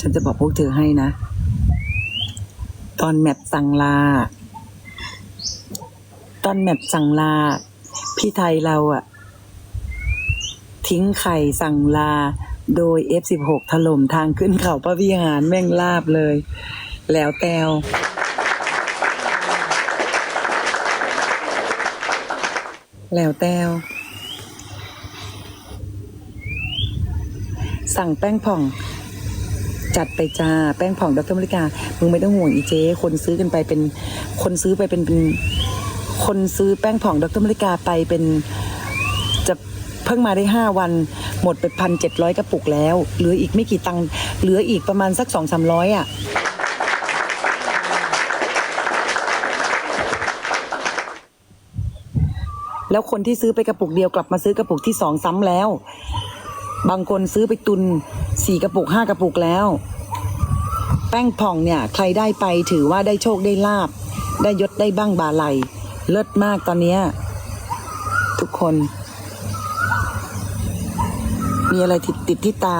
ฉันจะบอกพวกเธอให้นะ ตอนแมปสั่งลา ตอนแมปสั่งลา พี่ไทยเราอะทิ้งไข่สั่งลา โดย F16 ถล่มทางขึ้นเขาพระวิหารแม่งลาบเลย แล้วแตวแล้วแต้วสั่งแป้งผ่อง จัดไปจ้า แป้งผ่องดรมริกา มึงไม่ต้องห่วงอีเจ คนซื้อกันไปเป็น คนซื้อไปเป็นเป็นคนซื้อแป้งผ่องดรมริกาไปเป็นจะเพิ่งมาได้ห้าวัน หมดไปพันเจ็ดร้อยกระปุกแล้ว เหลืออีกไม่กี่ตังค์เหลืออีกประมาณสักสองสามร้อยอะแล้วคนที่ซื้อไปกระปุกเดียวกลับมาซื้อกระปุกที่สองซ้ำแล้ว บางคนซื้อไปตุน สี่กระปุกห้ากระปุกแล้ว แป้งผ่องเนี่ยใครได้ไปถือว่าได้โชคได้ลาบ ได้ยศได้บ้างบาไหลเลิศมากตอนเนี้ยทุกคน มีอะไรติดติดที่ตา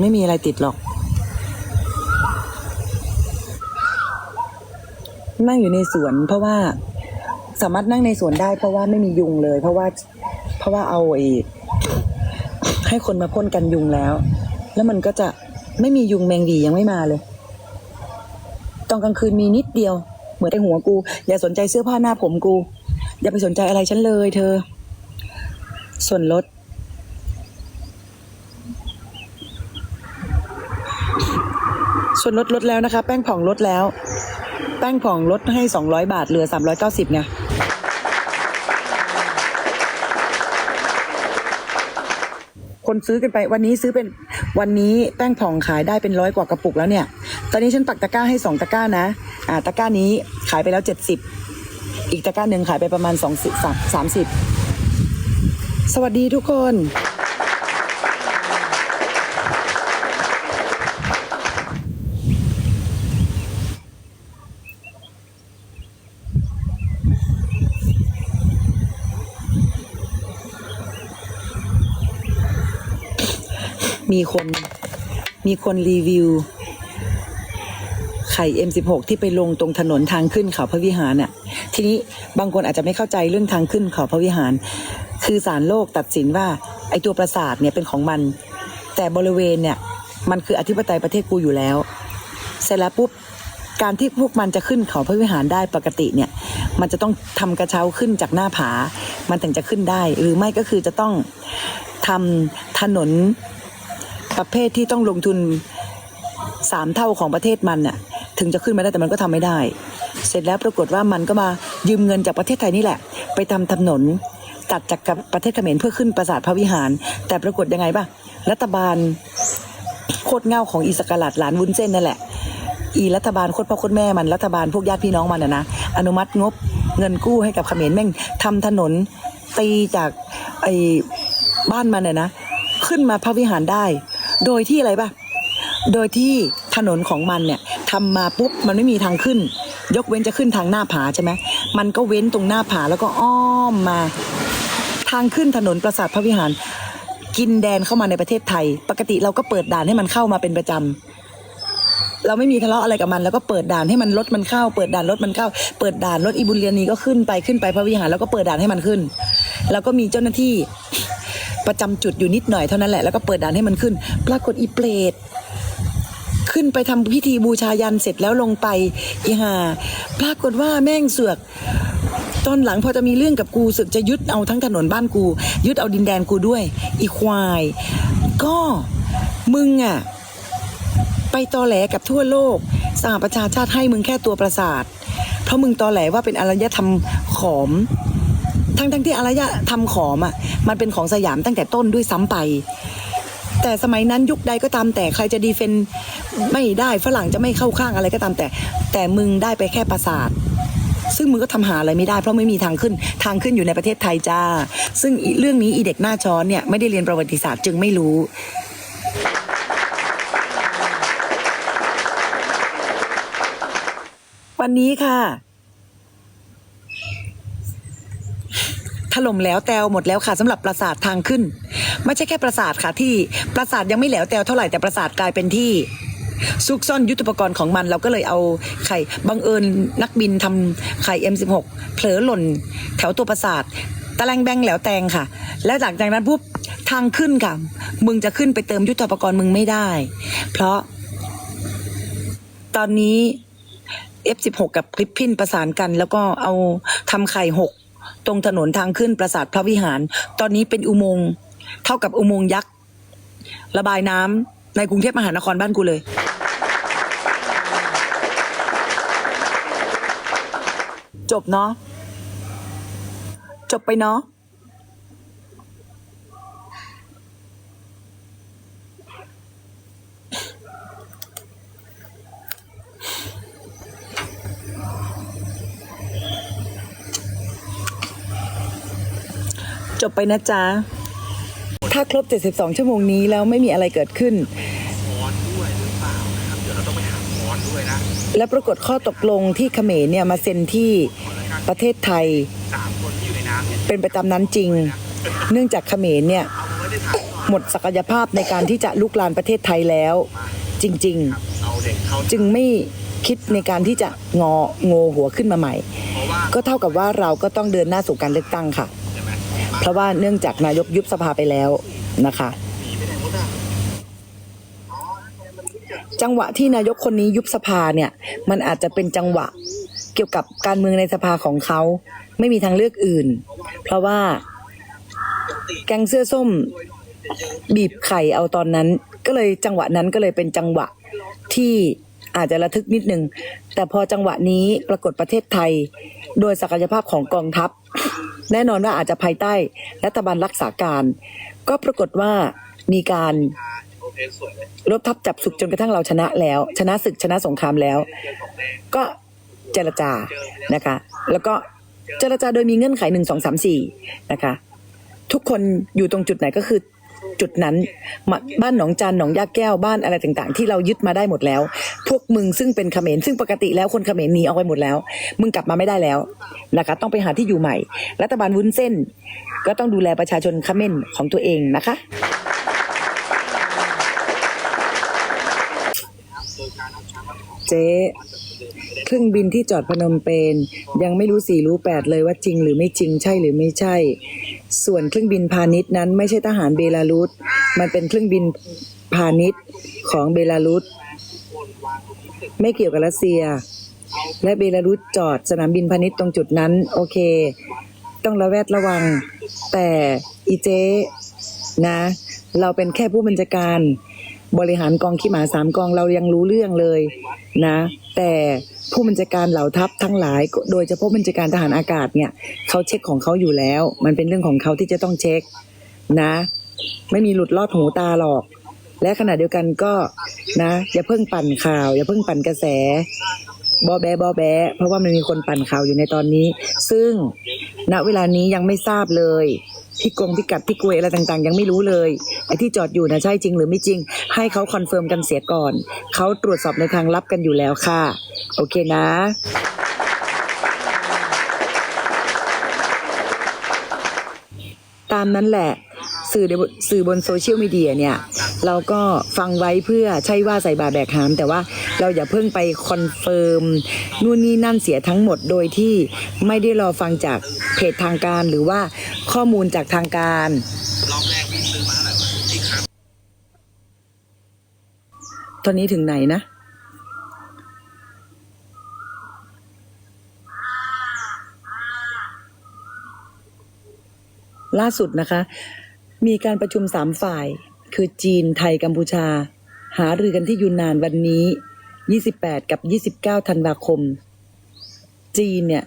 ไม่มีอะไรติดหรอกนั่งอยู่ในสวนเพราะว่าสามารถนั่งในสวนได้เพราะว่าไม่มียุงเลย เพราะว่าเพราะว่าเอาไอ้ ให้คนมาพ่นกันยุงแล้ว แล้วมันก็จะไม่มียุงแมงวียังไม่มาเลยตอนกลางคืนมีนิดเดียว เหมือนไอหัวกู อย่าสนใจเสื้อผ้าหน้าผมกู อย่าไปสนใจอะไรฉันเลยเธอ ส่วนลด ส่วนลดลดแล้วนะคะ แป้งผ่องลดแล้ว แป้งผ่องลดให้สองร้อยบาทเหลือสามร้อยเก้าสิบไง คนซื้อกันไป วันนี้ซื้อเป็นวันนี้แป้งผ่องขายได้เป็นร้อยกว่ากระปุกแล้วเนี่ย ตอนนี้ฉันปักตะกร้าให้สองตะกร้านะ อ่าตะกร้านี้ขายไปแล้วเจ็ดสิบอีกตะกร้าหนึ่งขายไปประมาณสองสิบสามสิบสวัสดีทุกคน มีคนมีคนรีวิว ไข่ M16 ที่ไปลงตรงถนนทางขึ้นเขาพระวิหารน่ะ ทีนี้บางคนอาจจะไม่เข้าใจเรื่องทางขึ้นเขาพระวิหาร คือศาลโลกตัดสินว่า ไอ้ตัวปราสาทเนี่ยเป็นของมัน แต่บริเวณเนี่ย มันคืออธิปไตยประเทศกูอยู่แล้ว เสร็จแล้วปุ๊บการที่พวกมันจะขึ้นเขาพระวิหารได้ปกติเนี่ย มันจะต้องทำกระเช้าขึ้นจากหน้าผา มันถึงจะขึ้นได้ หรือไม่ก็คือจะต้องทำถนน ประเภทที่ต้องลงทุนสามเท่าของประเทศมันน่ะถึงจะขึ้นมาได้แต่มันก็ทำไม่ได้ เสร็จแล้วปรากฏว่ามันก็มายืมเงินจากประเทศไทยนี่แหละ ไปทำถนนตัดจากกับประเทศเขมรเพื่อขึ้นปราสาทพระวิหาร แต่ปรากฏยังไงป่ะรัฐบาลโคตรเง่าของอีสกาลัดหลานวุ้นเส้นนั่นแหละ อีรัฐบาลโคตรพ่อโคตรแม่มันรัฐบาลพวกญาติพี่น้องมันนะนะอนุมัติงบเงินกู้ให้กับเขมรแม่งทำถนนตีจากไอ้บ้านมันน่ะนะ ขึ้นมาพระวิหารได้ โดยที่อะไรป่ะ โดยที่ถนนของมันเนี่ยทำมาปุ๊บมันไม่มีทางขึ้น ยกเว้นจะขึ้นทางหน้าผาใช่ไหมมันก็เว้นตรงหน้าผาแล้วก็อ้อมมา ทางขึ้นถนนปราสาทพระวิหาร กินแดนเข้ามาในประเทศไทย ปกติเราก็เปิดด่านให้มันเข้ามาเป็นประจำเราไม่มีทะเลาะอะไรกับมันแล้วก็เปิดด่านให้มันรถมันเข้า เปิดด่านรถมันเข้า เปิดด่านรถอีบุญเรียนีก็ขึ้นไปขึ้นไปพระวิหารแล้วก็เปิดด่านให้มันขึ้น แล้วก็มีเจ้าหน้าที่ ประจำจุดอยู่นิดหน่อยเท่านั้นแหละแล้วก็เปิดด่านให้มันขึ้น ปรากฏอีเปรตขึ้นไปทำพิธีบูชายันเสร็จแล้วลงไปอีหาปรากฏว่าแม่งเสือกตอนหลังพอจะมีเรื่องกับกูสึกจะยึดเอาทั้งถนนบ้านกู ยึดเอาดินแดนกูด้วย อีควาย ก็มึงอะไปตอแหลกับทั่วโลกสหประชาชาติให้มึงแค่ตัวประสาท เพราะมึงตอแหลว่าเป็นอารยธรรมขอม ทั้งทั้งที่อารยธรรมขอมอะมันเป็นของสยามตั้งแต่ต้นด้วยซ้ำไป แต่สมัยนั้นยุคใดก็ตามแต่ใครจะดีเฟนไม่ได้ฝรั่งจะไม่เข้าข้างอะไรก็ตามแต่ แต่มึงได้ไปแค่ปราสาทซึ่งมึงก็ทำหาอะไรไม่ได้เพราะไม่มีทางขึ้นทางขึ้นอยู่ในประเทศไทยจ้า ซึ่งเรื่องนี้อีเด็กหน้าช้อนเนี่ยไม่ได้เรียนประวัติศาสตร์จึงไม่รู้ วันนี้ค่ะ ถล่มแล้วแตวหมดแล้วค่ะสำหรับปราสาททางขึ้น ไม่ใช่แค่ปราสาทค่ะที่ปราสาทยังไม่แหลวแตวเท่าไหร่แต่ปราสาทกลายเป็นที่ซุกซ่อนยุทธปกรณ์ของมันเราก็เลยเอาไข่บังเอิญนักบินทำไข่ M16 เผลอหล่น แถวตัวปราสาทตะแลงแบงแหลวแตงค่ะ แล้วจากจากนั้นปุ๊บทางขึ้นค่ะ มึงจะขึ้นไปเติมยุทธปกรณ์มึงไม่ได้ เพราะ ตอนนี้ F16 กับคลิปพินประสานกัน แล้วก็เอาทำไข่หก ตรงถนนทางขึ้นปราสาทพระวิหาร ตอนนี้เป็นอุโมงค์เท่ากับอุโมงค์ยักษ์ระบายน้ำในกรุงเทพมหานครบ้านกูเลย จบเนาะจบไปเนาะ จบไปนะจ๊ะ ถ้าครบ 72 ชั่วโมงนี้แล้วไม่มีอะไรเกิดขึ้นคอนด้วยหรือเปล่านะครับเดี๋ยวเราต้องไปหาคอนด้วยนะและปรากฏข้อตกลงที่เขมรเนี่ยมาเซ็นที่ประเทศไทยสามคนที่อยู่ในน้ำเนี่ยเป็นไปตามนั้นจริง เนื่องจากเขมรเนี่ยเอาไว้ได้ถามก่อนหมดศักยภาพในการที่จะลุกลานประเทศไทยแล้ว จริงเอาเด็กเขาๆจึงไม่คิดในการที่จะงอโงหัวขึ้นมาใหม่เพราะว่าก็เท่ากับว่าเราก็ต้องเดินหน้าสู่การเลือกตั้งค่ะใช่ไหมเพ ราะว่าเนื่องจากนายกยุบสภาไปแล้วนะคะจังหวะที่นายกคนนี้ยุบสภาเนี่ย มันอาจจะเป็นจังหวะเกี่ยวกับการเมืองในสภาของเขา ไม่มีทางเลือกอื่น เพราะว่าแกงเสื้อส้มบีบไข่เอาตอนนั้น ก็เลยจังหวะนั้นก็เลยเป็นจังหวะที่ อาจจะระทึกนิดหนึ่ง แต่พอจังหวะนี้ปรากฏประเทศไทย โดยศักยภาพของกองทัพ แน่นอนว่าอาจจะภายใต้รัฐบาลรักษาการ ก็ปรากฏว่ามีการลยรบทับจับศึกจนกระทั่งเราชนะแล้ว ชนะศึกชนะสงครามแล้ว ก็เจรจานะคะ แล้วก็เจรจาโดยมีเงื่อนไขหนึ่งสองสามสี่นะคะ ทุกคนอยู่ตรงจุดไหนก็คือ จุดนั้น บ้านหนองจานหนองยาแก้วบ้านอะไรต่างๆ ที่เรายึดมาได้หมดแล้ว พวกมึงซึ่งเป็นเขมรซึ่งปกติแล้วคนเขมรหนีออกไปหมดแล้ว มึงกลับมาไม่ได้แล้วนะคะ ต้องไปหาที่อยู่ใหม่ รัฐบาลวุ้นเส้น ก็ต้องดูแลประชาชนเขมรของตัวเองนะคะเจ๊เครื่องบินที่จอดพนมเปญยังไม่รู้สี่รู้แปดเลยว่าจริงหรือไม่จริงใช่หรือไม่ใช่ ส่วนเครื่องบินพาณิชย์นั้นไม่ใช่ทหารเบลารุส มันเป็นเครื่องบินพาณิชย์ของเบลารุส ไม่เกี่ยวกับรัสเซีย และเบลารุสจอดสนามบินพาณิชย์ตรงจุดนั้น โอเค ต้องระแวดระวัง แต่อีเจ๊นะ เราเป็นแค่ผู้บัญชาการ บริหารกองขี้หมาสามกองเรายังรู้เรื่องเลยนะ แต่ผู้บัญชาการเหล่าทัพทั้งหลาย โดยเฉพาะบัญชาการทหารอากาศเนี่ยเขาเช็คของเขาอยู่แล้ว มันเป็นเรื่องของเขาที่จะต้องเช็คนะ ไม่มีหลุดลอดหูตาหรอก และขณะเดียวกันก็นะ อย่าเพิ่งปั่นข่าว อย่าเพิ่งปั่นกระแสบอแบบอแบเพราะว่ามันมีคนปั่นข่าวอยู่ในตอนนี้ ซึ่งณเวลานี้ยังไม่ทราบเลย พี่กงพี่กัดพี่กวยอะไรต่างๆ ยังไม่รู้เลยไอ้ที่จอดอยู่นะใช่จริงหรือไม่จริง ให้เขาคอนเฟิร์มกันเสียก่อนเขาตรวจสอบในทางลับกันอยู่แล้วค่ะ โอเคนะ ตามนั้นแหละ สื่อในสื่อบนโซเชียลมีเดียเนี่ย เราก็ฟังไว้เพื่อใช่ว่าใส่บาแบกหาม แต่ว่าเราอย่าเพิ่งไปคอนเฟิร์มนู่นนี่นั่นเสียทั้งหมดโดยที่ไม่ได้รอฟังจากเพจทางการหรือว่าข้อมูลจากทางการตอนนี้ถึงไหนนะล่าสุดนะคะ มีการประชุมสามฝ่าย คือจีนไทยกัมพูชา หารือกันที่ยูนนานวันนี้ 28 กับ 29 ธันวาคม จีนเนี่ย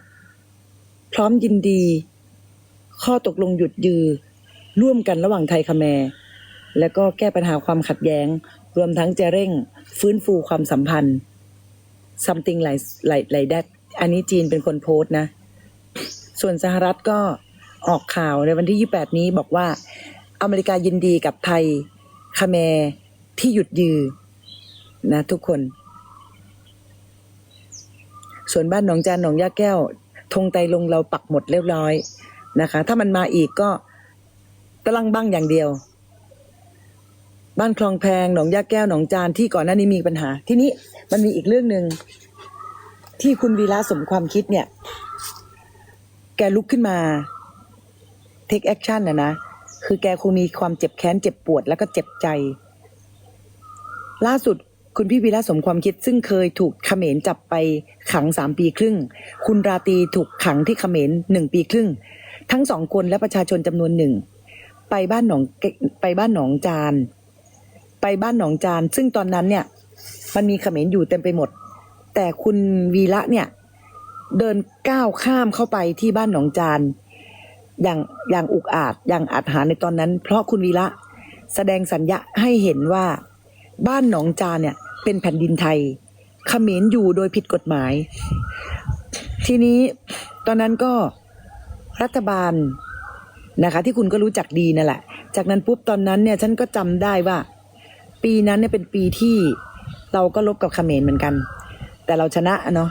พร้อมยินดี ข้อตกลงหยุดยือ ร่วมกันระหว่างไทยคแมร์แล้วก็แก้ปัญหาความขัดแย้ง รวมทั้งจะเร่งฟื้นฟูความสัมพันธ์ something like like like that อันนี้จีนเป็นคนโพสต์นะ ส่วนสหรัฐก็ออกข่าวในวันที่ 28 นี้บอกว่า อเมริกายินดีกับไทยคาแมร์ที่หยุดยือนะทุกคน ส่วนบ้านหนองจานหนองยาแก้วธงไตลงเราปักหมดเรียบร้อยนะคะ ถ้ามันมาอีกก็ตะลังบ้างอย่างเดียว บ้านคลองแพงหนองยาแก้วหนองจานที่ก่อนหน้านี้มีปัญหา ที่นี้มันมีอีกเรื่องหนึ่งที่คุณวีระสมความคิดเนี่ย แกลุกขึ้นมา take action นะนะ คือแกคงมีความเจ็บแค้นเจ็บปวดแล้วก็เจ็บใจ ล่าสุดคุณพี่วีระสมความคิดซึ่งเคยถูกเขมรจับไปขังสามปีครึ่ง คุณราตีถูกขังที่เขมรหนึ่งปีครึ่ง ทั้งสองคนและประชาชนจำนวนหนึ่ง ไปบ้านหนองไปบ้านหนองจาน ไปบ้านหนองจาน ซึ่งตอนนั้นเนี่ย มันมีเขมรอยู่เต็มไปหมด แต่คุณวีระเนี่ย เดินก้าวข้ามเข้าไปที่บ้านหนองจาน อย่างอย่างอุกอาจอย่างอาจหารในตอนนั้น เพราะคุณวีระแสดงสัญญาให้เห็นว่า บ้านหนองจานเนี่ย เป็นแผ่นดินไทยเขมรอยู่โดยผิดกฎหมาย ทีนี้ตอนนั้นก็รัฐบาลนะคะ ที่คุณก็รู้จักดีนั่นแหละ จากนั้นปุ๊บตอนนั้นเนี่ย ฉันก็จำได้ว่า ปีนั้นเนี่ยเป็นปีที่เราก็ลบกับเขมรเหมือนกัน แต่เราชนะเนาะ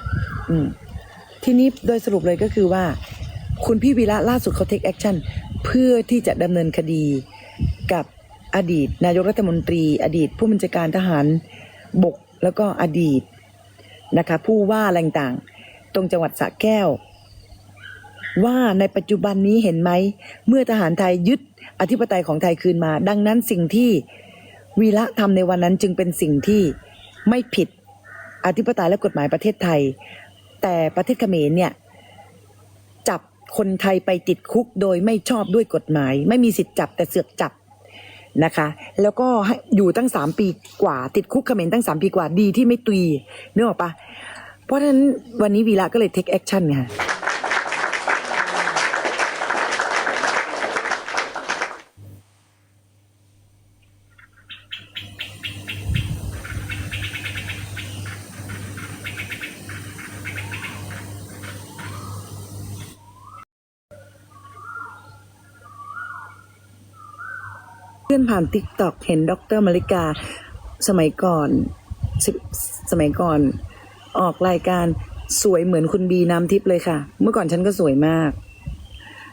ทีนี้โดยสรุปเลยก็คือว่า คุณพี่วีระล่าสุดเขา take action เพื่อที่จะดำเนินคดีกับอดีต นายกรัฐมนตรี อดีต ผู้บัญชาการทหารบกแล้วก็อดีตนะคะผู้ว่าอะไรต่างตรงจังหวัดสระแก้ว ว่าในปัจจุบันนี้เห็นไหม เมื่อทหารไทยยึดอธิปไตยของไทยคืนมา ดังนั้นสิ่งที่วีระทำในวันนั้นจึงเป็นสิ่งที่ไม่ผิดอธิปไตยและกฎหมายประเทศไทย แต่ประเทศเขมรเนี่ย คนไทยไปติดคุกโดยไม่ชอบด้วยกฎหมาย ไม่มีสิทธิ์จับแต่เสือกจับนะคะ แล้วก็อยู่ตั้งสามปีกว่า ติดคุกเขมรตั้งสามปีกว่าดีที่ไม่ตุยนึกออกปะเพราะฉะนั้นวันนี้วีระก็เลยเทคแอคชั่นไง อนผ่านติ๊กต็อกเห็นดรมาริกา สมัยก่อนสิสมัยก่อน ออกรายการสวยเหมือนคุณบีน้ำทิพย์เลยค่ะ เมื่อก่อนฉันก็สวยมาก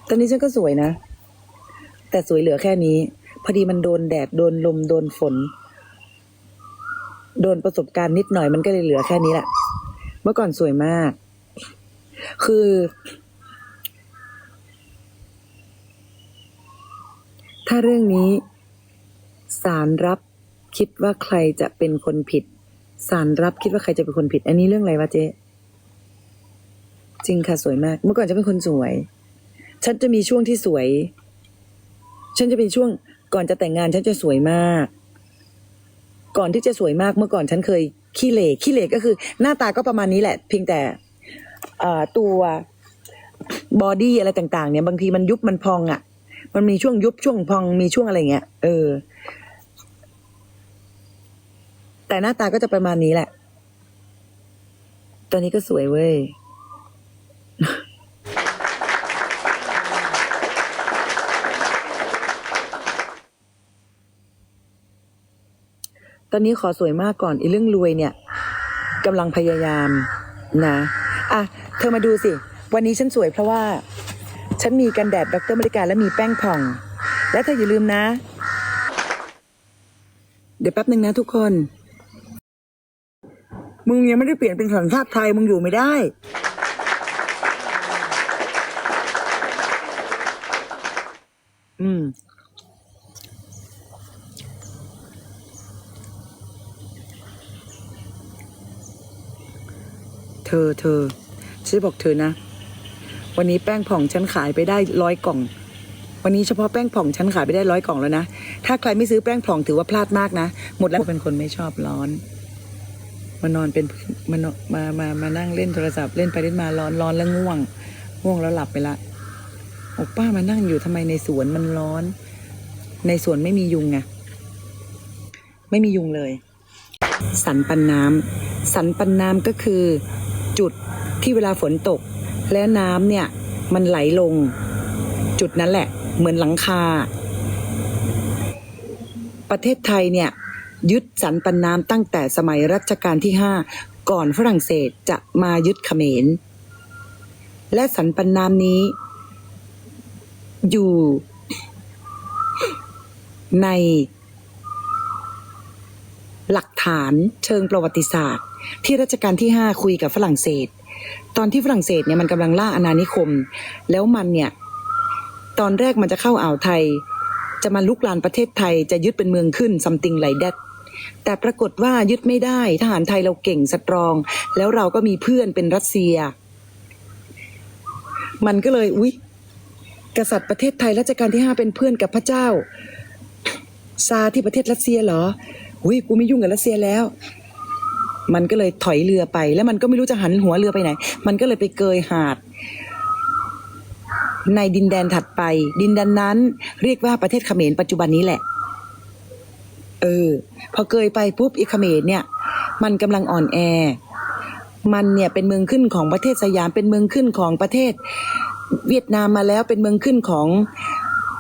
ตอนนี้ฉันก็สวยนะ แต่สวยเหลือแค่นี้ พอดีมันโดนแดดโดนลมโดนฝน โดนประสบการณ์นิดหน่อยมันก็เลยเหลือแค่นี้แหละ เมื่อก่อนสวยมาก คือ ถ้าเรื่องนี้ ศาลรับคิดว่าใครจะเป็นคนผิดศาลรับคิดว่าใครจะเป็นคนผิด อันนี้เรื่องอะไรวะเจ๊จริงค่ะสวยมาก เมื่อก่อนจะเป็นคนสวย ฉันจะมีช่วงที่สวย ฉันจะเป็นช่วง ก่อนจะแต่งงานฉันจะสวยมาก ก่อนที่จะสวยมากเมื่อก่อนฉันเคยขี้เหร่ขี้เหร่ก็คือ หน้าตาก็ประมาณนี้แหละ เพียงแต่ตัวบอดี้อะไรต่าง ๆ เนี่ยบางทีมันยุบมันพองอะ่ะ มันมีช่วงยุบช่วงพองมีช่วงอะไรเงี้ยเออ แต่หน้าตาก็จะประมาณนี้แหละตอนนี้ก็สวยเว้ย ตอนนี้ขอสวยมากก่อนอีเรื่องรวยเนี่ยกำลังพยายามนะอะเธอมาดูสิ วันนี้ฉันสวยเพราะว่า ฉันมีกันแดดดรมริการและมีแป้งผ่อง และเธออย่าลืมนะ เดี๋ยวแป๊บหนึ่งนะทุกคน มึงยังไม่ได้เปลี่ยนเป็นสัญชาติไทยมึงอยู่ไม่ได้ อืม เธอเธอฉันบอกเธอนะ วันนี้แป้งผ่องฉันขายไปได้ร้อยกล่อง วันนี้เฉพาะแป้งผ่องฉันขายไปได้ร้อยกล่องแล้วนะ ถ้าใครไม่ซื้อแป้งผ่องถือว่าพลาดมากนะ หมดแล้วเป็นคนไม่ชอบร้อน มานอนเป็นมานมามามานั่งเล่นโทรศัพท์เล่นไปเล่นมาร้อนร้อนแล้วง่วง ง่วงแล้วหลับไปละโอ้ป้ามานั่งอยู่ทำไมในสวนมันร้อน ในสวนไม่มียุงไงไม่มียุงเลย สันปันน้ำสันปันน้ำก็คือจุดที่เวลาฝนตก และน้ำเนี่ยมันไหลลง จุดนั้นแหละ เหมือนหลังคา ประเทศไทยเนี่ย ยึดสันปันน้ำตั้งแต่สมัยรัชกาลที่ห้าก่อนฝรั่งเศสจะมายึดเขมร และสันปันน้ำนี้ อยู่ในหลักฐานเชิงประวัติศาสตร์ ที่รัชกาลที่ห้าคุยกับฝรั่งเศส ตอนที่ฝรั่งเศสเนี่ยมันกำลังล่าอาณานิคม แล้วมันเนี่ย ตอนแรกมันจะเข้าอ่าวไทย จะมาลุกลานประเทศไทยจะยึดเป็นเมืองขึ้น something like that แต่ปรากฏว่ายึดไม่ได้ทหารไทยเราเก่งสตรอง แล้วเราก็มีเพื่อนเป็นรัสเซีย มันก็เลยอุ๊ยกษัตริย์ประเทศไทยรัชกาลที่ห้าเป็นเพื่อนกับพระเจ้า ซาที่ประเทศรัสเซียเหรออุ้ยกูไม่ยุ่งกับรัสเซียแล้ว มันก็เลยถอยเรือไป แล้วมันก็ไม่รู้จะหันหัวเรือไปไหน มันก็เลยไปเกยหาด ในดินแดนถัดไป ดินแดนนั้นเรียกว่าประเทศเขมรปัจจุบันนี้แหละ เออ พอเกยไปปุ๊บอีเมรเนี่ย มันกำลังอ่อนแอ มันเนี่ยเป็นเมืองขึ้นของประเทศสยามเป็นเมืองขึ้นของประเทศ เวียดนามมาแล้วเป็นเมืองขึ้นของ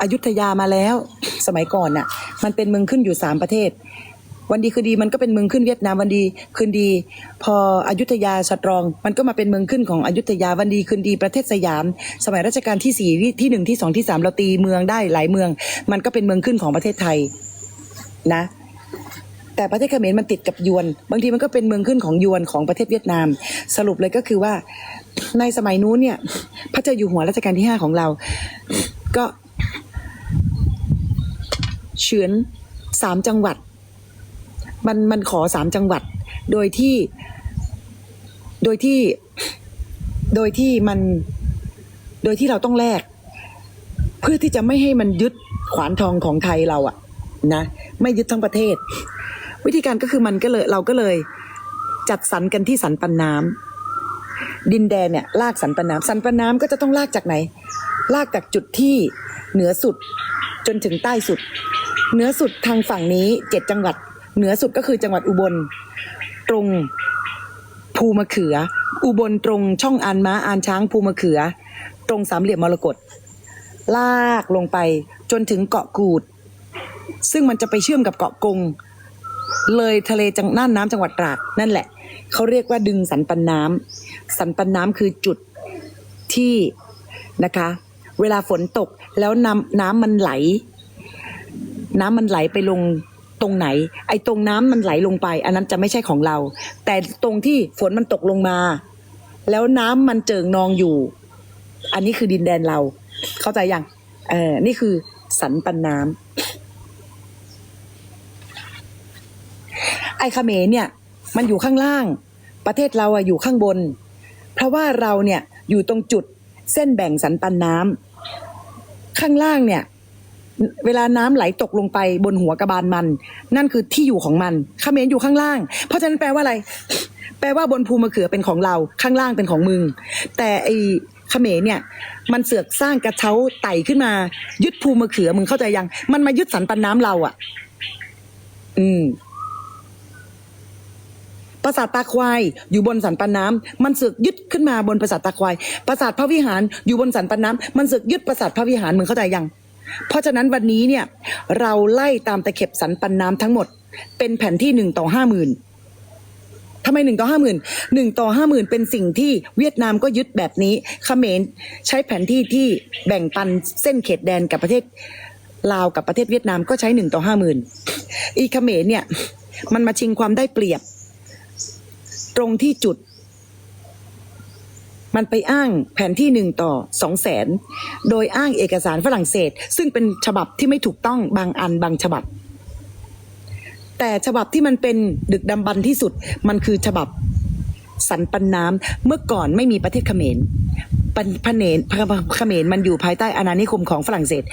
อยุธยามาแล้ว สมัยก่อนน่ะ มันเป็นเมืองขึ้นอยู่สามประเทศ วันดีคือดีมันก็เป็นเมืองขึ้นเวียดนามวันดีคืนดี พออยุธยาสตรอง มันก็มาเป็นเมืองขึ้นของอยุธยาวันดีคืนดีประเทศสยาม สมัยรัชกาลที่สี่ที่หนึ่งที่สองที่สามเราตีเมืองได้หลายเมือง มันก็เป็นเมืองขึ้นของประเทศไทย นะ แต่ประเทศเขมรมันติดกับยวน บางทีมันก็เป็นเมืองขึ้นของยวนของประเทศเวียดนาม สรุปเลยก็คือว่า ในสมัยนู้นเนี่ย พระเจ้าอยู่หัวรัชกาลที่ห้าของเรา ก็เฉือนสามจังหวัด มันมันขอสามจังหวัด โดยที่ โดยที่ โดยที่มัน โดยที่เราต้องแลก เพื่อที่จะไม่ให้มันยึดขวานทองของไทยเราอะ นะ ไม่ยึดทั้งประเทศ วิธีการก็คือมันก็เลยเราก็เลยจัดสรรกันที่สันปันน้ำดินแดนเนี่ยลากสันปันน้ำสันปันน้ำก็จะต้องลากจากไหน ลากจากจุดที่เหนือสุดจนถึงใต้สุด เหนือสุดทางฝั่งนี้เจ็ดจังหวัด เหนือสุดก็คือจังหวัดอุบล ตรงภูมะเขือ อุบลตรงช่องอานม้าอานช้างภูมะเขือ ตรงสามเหลี่ยมมรกตลากลงไปจนถึงเกาะกูด ซึ่งมันจะไปเชื่อมกับเกาะกง เลยทะเลจังน่านน้ำจังหวัดตราดนั่นแหละ เขาเรียกว่าดึงสันปันน้ำสันปันน้ำคือจุดที่นะคะ เวลาฝนตกแล้วน้ำน้ำมันไหล น้ำมันไหลไปลงตรงไหน ไอ้ตรงน้ำมันไหลลงไป อันนั้นจะไม่ใช่ของเรา แต่ตรงที่ฝนมันตกลงมา แล้วน้ำมันเจิ่งนองอยู่ อันนี้คือดินแดนเรา เข้าใจยังเออนี่คือสันปันน้ำ ไอ้ เขมรเนี่ยมันอยู่ข้างล่าง ประเทศเราอะอยู่ข้างบน เพราะว่าเราเนี่ยอยู่ตรงจุดเส้นแบ่งสันปันน้ำข้างล่างเนี่ย เวลาน้ำไหลตกลงไปบนหัวกระบาลมัน นั่นคือที่อยู่ของมันเขมรอยู่ข้างล่าง เพราะฉะนั้นแปลว่าอะไร แปลว่าบนภูมะเขือเป็นของเรา ข้างล่างเป็นของมึง แต่ไอ้เขมรเนี่ย มันเสือกสร้างกระเช้าไต่ขึ้นมา ยึดภูมะเขือมึงเข้าใจยัง มันมายึดสันปันน้ำเราอะ อืม ปราสาทตาควายอยู่บนสันปันน้ำมันสึกยึดขึ้นมาบนปราสาทตาควาย ปราสาทพระวิหารอยู่บนสันปันน้ำมันสึกยึดปราสาทพระวิหารมึงเข้าใจยัง เพราะฉะนั้นวันนี้เนี่ยเราไล่ตามตะเข็บสันปันน้ำทั้งหมด เป็นแผ่นที่หนึ่งต่อห้าหมื่นทำไมหนึ่งต่อห้าหมื่นหนึ่งต่อห้าหมื่นเป็นสิ่งที่เวียดนามก็ยึดแบบนี้เขมรใช้แผนที่ที่แบ่งปันเส้นเขตแดนกับประเทศลาวกับประเทศเวียดนามก็ใช้หนึ่งต่อห้าหมื่นอีเขมรเนี่ยมันมาชิงความได้เปรียบ ตรงที่จุด มันไปอ้างแผนที่หนึ่งต่อสองแสนโดยอ้างเอกสารฝรั่งเศส ซึ่งเป็นฉบับที่ไม่ถูกต้องบางอันบางฉบับ แต่ฉบับที่มันเป็นดึกดำบรรพ์ที่สุด มันคือฉบับสันปันน้ำเมื่อก่อนไม่มีประเทศเขมรปันพเนนเขมรมันอยู่ภายใต้อาณานิคมของฝรั่งเศส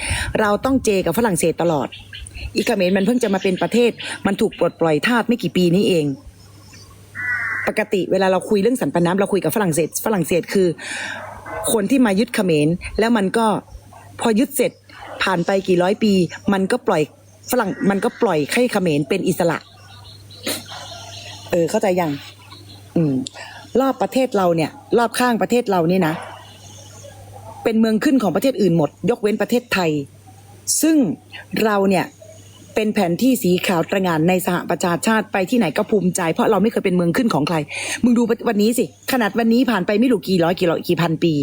เราต้องเจกับฝรั่งเศสตลอด อีเขมรมันเพิ่งจะมาเป็นประเทศ มันถูกปลดปล่อยทาสไม่กี่ปีนี้เอง ปกติเวลาเราคุยเรื่องสันปนน้ำเราคุยกับฝรั่งเศส ฝรั่งเศสคือ คนที่มายึดเขมรแล้วมันก็พอยึดเสร็จผ่านไปกี่ร้อยปี มันก็ปล่อยฝรั่งมันก็ปล่อยให้เขมรเป็นอิสระ เออเข้าใจยังอืม รอบประเทศเราเนี่ย รอบข้างประเทศเรานี่นะเป็นเมืองขึ้นของประเทศอื่นหมด ยกเว้นประเทศไทย ซึ่งเราเนี่ย เป็นแผนที่สีขาวตระงานในสหประชาชาติไปที่ไหนก็ภูมิใจ เพราะเราไม่เคยเป็นเมืองขึ้นของใคร มึงดูวันนี้สิ ขนาดวันนี้ผ่านไปไม่รู้กี่ร้อยกี่ร้อยกี่พันปี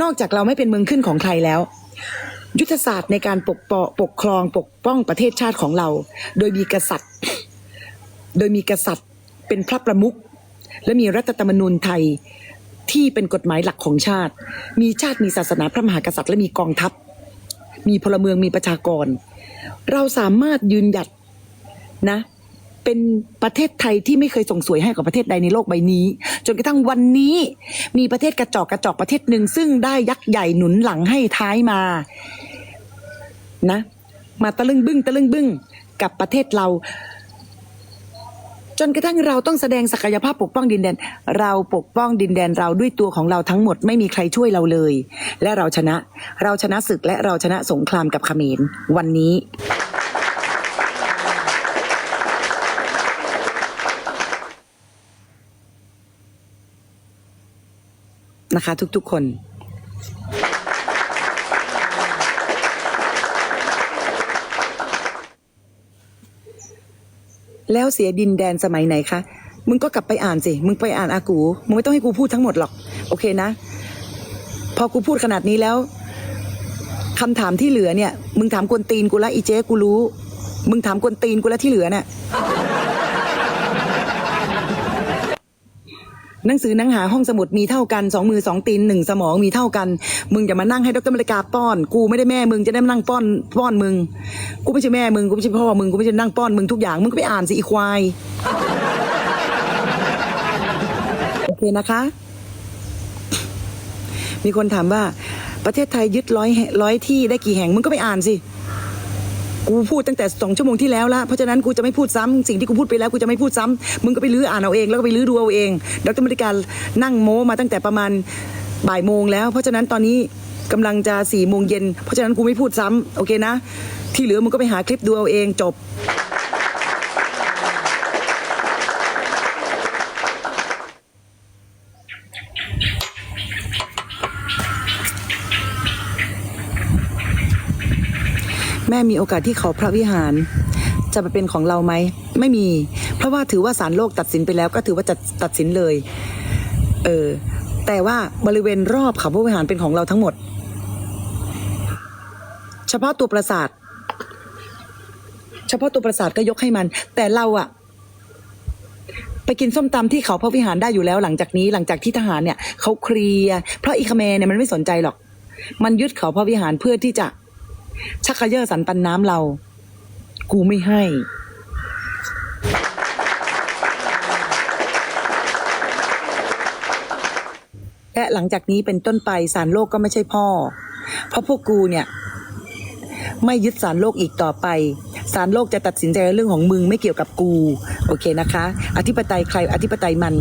นอกจากเราไม่เป็นเมืองขึ้นของใครแล้ว ยุทธศาสตร์ในการปกปปกครองปกป้องประเทศชาติของเรา โดยมีกษัตริย์ โดยมีกษัตริย์เป็นพระประมุขและมีรัฐธรรมนูญไทยที่เป็นกฎหมายหลักของชาติ มีชาติมีศาสนาพระมหากษัตริย์และมีกองทัพ มีพลเมืองมีประชากร เราสามารถยืนหยัดนะ เป็นประเทศไทยที่ไม่เคยส่งสวยให้กับประเทศใดในโลกใบนี้ จนกระทั่งวันนี้มีประเทศกระจอกกระจอกประเทศหนึ่งซึ่งได้ยักษ์ใหญ่หนุนหลังให้ท้ายมานะ มาตะลึงบึ้งตะลึงบึ้งกับประเทศเรา จนกระทั่งเราต้องแสดงศักยภาพปกป้องดินแดน เราปกป้องดินแดนเราด้วยตัวของเราทั้งหมดไม่มีใครช่วยเราเลย และเราชนะ เราชนะศึกและเราชนะสงครามกับเขมรวันนี้ นะคะทุกๆคน แล้วเสียดินแดนสมัยไหนคะมึงก็กลับไปอ่านสิ มึงไปอ่านอากู มึงไม่ต้องให้กูพูดทั้งหมดหรอก โอเคนะ พอกูพูดขนาดนี้แล้วคำถามที่เหลือเนี่ย มึงถามกวนตีนกูละอีเจ๊กูรู้ มึงถามกวนตีนกูละที่เหลือเนี่ย หนังสือหนังหาห้องสมุดมีเท่ากันสองมือสองตีนหนึ่งสมองมีเท่ากัน มึงอย่ามานั่งให้ดรมริกาป้อน กูไม่ได้แม่มึงจะได้มานั่งป้อนป้อนมึง กูไม่ใช่แม่มึงกูไม่ใช่พ่อมึงกูไม่ใช่นั่งป้อนมึงทุกอย่างมึงก็ไปอ่านสิอีควายโอเคนะคะ มีคนถามว่าประเทศไทยยึดร้อยร้อยที่ได้กี่แห่งมึงก็ไปอ่านสิ กูพูดตั้งแต่สองชั่วโมงที่แล้วละเพราะฉะนั้นกูจะไม่พูดซ้ำสิ่งที่กูพูดไปแล้วกูจะไม่พูดซ้ำมึงก็ไปลื้ออ่านเอาเองแล้วก็ไปลื้อดูเอาเอง ดรมริการนั่งโม้มาตั้งแต่ประมาณบ่ายโมงแล้ว เพราะฉะนั้นตอนนี้กำลังจะสี่โมงเย็นเพราะฉะนั้นกูไม่พูดซ้ำโอเคนะ ที่เหลือมึงก็ไปหาคลิปดูเอาเองจบ ม่มีโอกาสที่เขาพระวิหาร จะไปเป็นของเราไหม ไม่มี เพราะว่าถือว่าศาลโลกตัดสินไปแล้วก็ถือว่าจะตัดสินเลย เออ แต่ว่าบริเวณรอบเขาพระวิหารเป็นของเราทั้งหมด เฉพาะตัวปราสาท เฉพาะตัวปราสาทก็ยกให้มัน แต่เราอะไปกินส้มตำที่เขาพระวิหารได้อยู่แล้วหลังจากนี้หลังจากที่ทหารเนี่ยเขาเคลียร์เพราะอีคาเมเนี่ยมันไม่สนใจหรอก มันยึดเขาพระวิหารเพื่อที่จะ ชักเขย่อสันปันน้ำเรา กูไม่ให้ และหลังจากนี้เป็นต้นไปสารโลกก็ไม่ใช่พ่อ เพราะพวกกูเนี่ย ไม่ยึดสารโลกอีกต่อไปสารโลกจะตัดสินใจเรื่องของมึงไม่เกี่ยวกับกู โอเคนะคะ อธิปไตยใครอธิปไตยมัน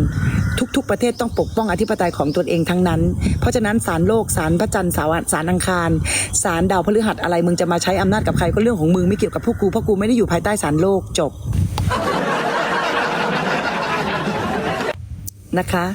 ทุก ๆ ประเทศต้องปกป้องอธิปไตยของตนเองทั้งนั้น เพราะฉะนั้นสารโลกสารพระจันทร์สารสารอังคารสารดาวพฤหัสอะไรมึงจะมาใช้อำนาจกับใครก็เรื่องของมึงไม่เกี่ยวกับพวกกูเพราะกูไม่ได้อยู่ภายใต้สารโลกจบนะคะ